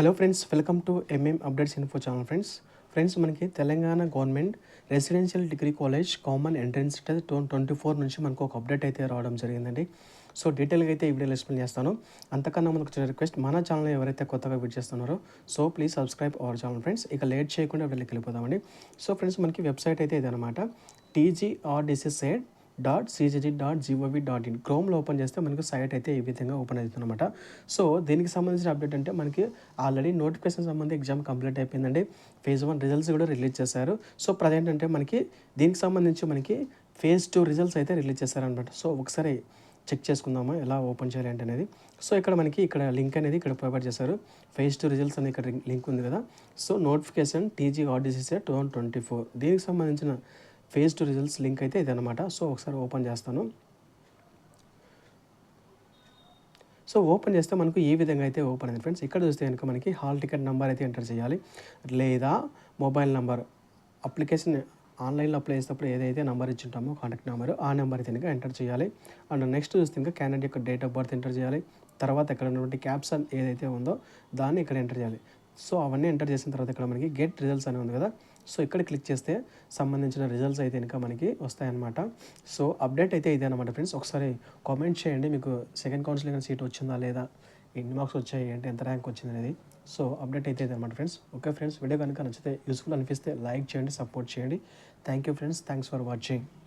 Hello friends welcome to MM updates info channel friends friends మనకి Telangana government residential degree college common entrance test two twenty four నుంచి మనకు ఒక update అయితే రావడం జరిగిందండి. So డీటెయిల్గా అయితే ఈ వీడియోలో ఎక్స్ప్లెయిన్ చేస్తాను. అంతకన్నా మనకు చిన్న రిక్వెస్ట్ మన ఛానల్ ఎవరైతే కొత్తగా విజిట్ చేస్తున్నారో so please subscribe our channel friends ఇక లేట్ చేయకుండా వీళ్ళకి వెళ్ళిపోదామండి. సో ఫ్రెండ్స్ మనకి వెబ్సైట్ అయితే ఇదనమాట TGRDC set dot CGG dot GOV dot IN క్రోమ్లో open చేస్తే మనకు సైట్ అయితే ఈ విధంగా ఓపెన్ అవుతుంది అనమాట సో దీనికి సంబంధించిన అప్డేట్ అంటే మనకి ఆల్రెడీ నోటిఫికేషన్ సంబంధించి ఎగ్జామ్ కంప్లీట్ అయిపోయిందండి. ఫేజ్ వన్ రిజల్ట్స్ కూడా రిలీజ్ చేశారు. సో ప్రజెంట్ అంటే మనకి దీనికి సంబంధించి మనకి ఫేజ్ టూ రిజల్ట్స్ అయితే రిలీజ్ చేశారనమాట సో ఒకసారి చెక్ చేసుకుందామా ఎలా ఓపెన్ చేయాలి అంటే అనేది. సో ఇక్కడ మనకి ఇక్కడ లింక్ అనేది ఇక్కడ ప్రొవైడ్ చేశారు. ఫేజ్ టూ రిజల్ట్స్ అనేది ఇక్కడ లింక్ ఉంది కదా. So notification TG RDCC two thousand twenty four దీనికి సంబంధించిన ఫేజ్ టూ రిజల్ట్స్ లింక్ అయితే ఇదనమాట సో ఒకసారి ఓపెన్ చేస్తాను. సో ఓపెన్ చేస్తే మనకు ఈ విధంగా అయితే ఓపెన్ అయింది ఫ్రెండ్స్. ఇక్కడ చూస్తే కనుక మనకి హాల్ టికెట్ నెంబర్ అయితే ఎంటర్ చేయాలి. లేదా మొబైల్ నెంబర్ అప్లికేషన్ ఆన్లైన్లో అప్లై చేసేటప్పుడు ఏదైతే నెంబర్ ఇచ్చింటామో కాంటాక్ట్ నెంబర్ ఆ నెంబర్ అయితే ఎంటర్ చేయాలి. అండ్ నెక్స్ట్ చూస్తే ఇంకా క్యాండిడేట్ యొక్క డేట్ ఆఫ్ బర్త్ ఎంటర్ చేయాలి. తర్వాత ఇక్కడ ఉన్నటువంటి క్యాప్షన్ ఏదైతే ఉందో దాన్ని ఇక్కడ ఎంటర్ చేయాలి. సో అవన్నీ ఎంటర్ చేసిన తర్వాత ఇక్కడ మనకి గెట్ రిజల్ట్స్ అని ఉంది కదా. సో ఇక్కడ క్లిక్ చేస్తే సంబంధించిన రిజల్ట్స్ అయితే ఇంకా మనకి వస్తాయన్నమాట. సో అప్డేట్ అయితే ఇదే అనమాట ఫ్రెండ్స్ ఒకసారి కామెంట్ చేయండి. మీకు సెకండ్ కౌన్సిలింగ్ సీట్ వచ్చిందా లేదా? ఎన్ని మార్క్స్ వచ్చాయి? అంటే ఎంత ర్యాంక్ వచ్చింది అనేది. సో అప్డేట్ అయితే ఇది అనమాట ఫ్రెండ్స్ ఓకే ఫ్రెండ్స్ వీడియో కనుక నచ్చితే యూస్ఫుల్ అనిపిస్తే లైక్ చేయండి సపోర్ట్ చేయండి. Thank you friends thanks for watching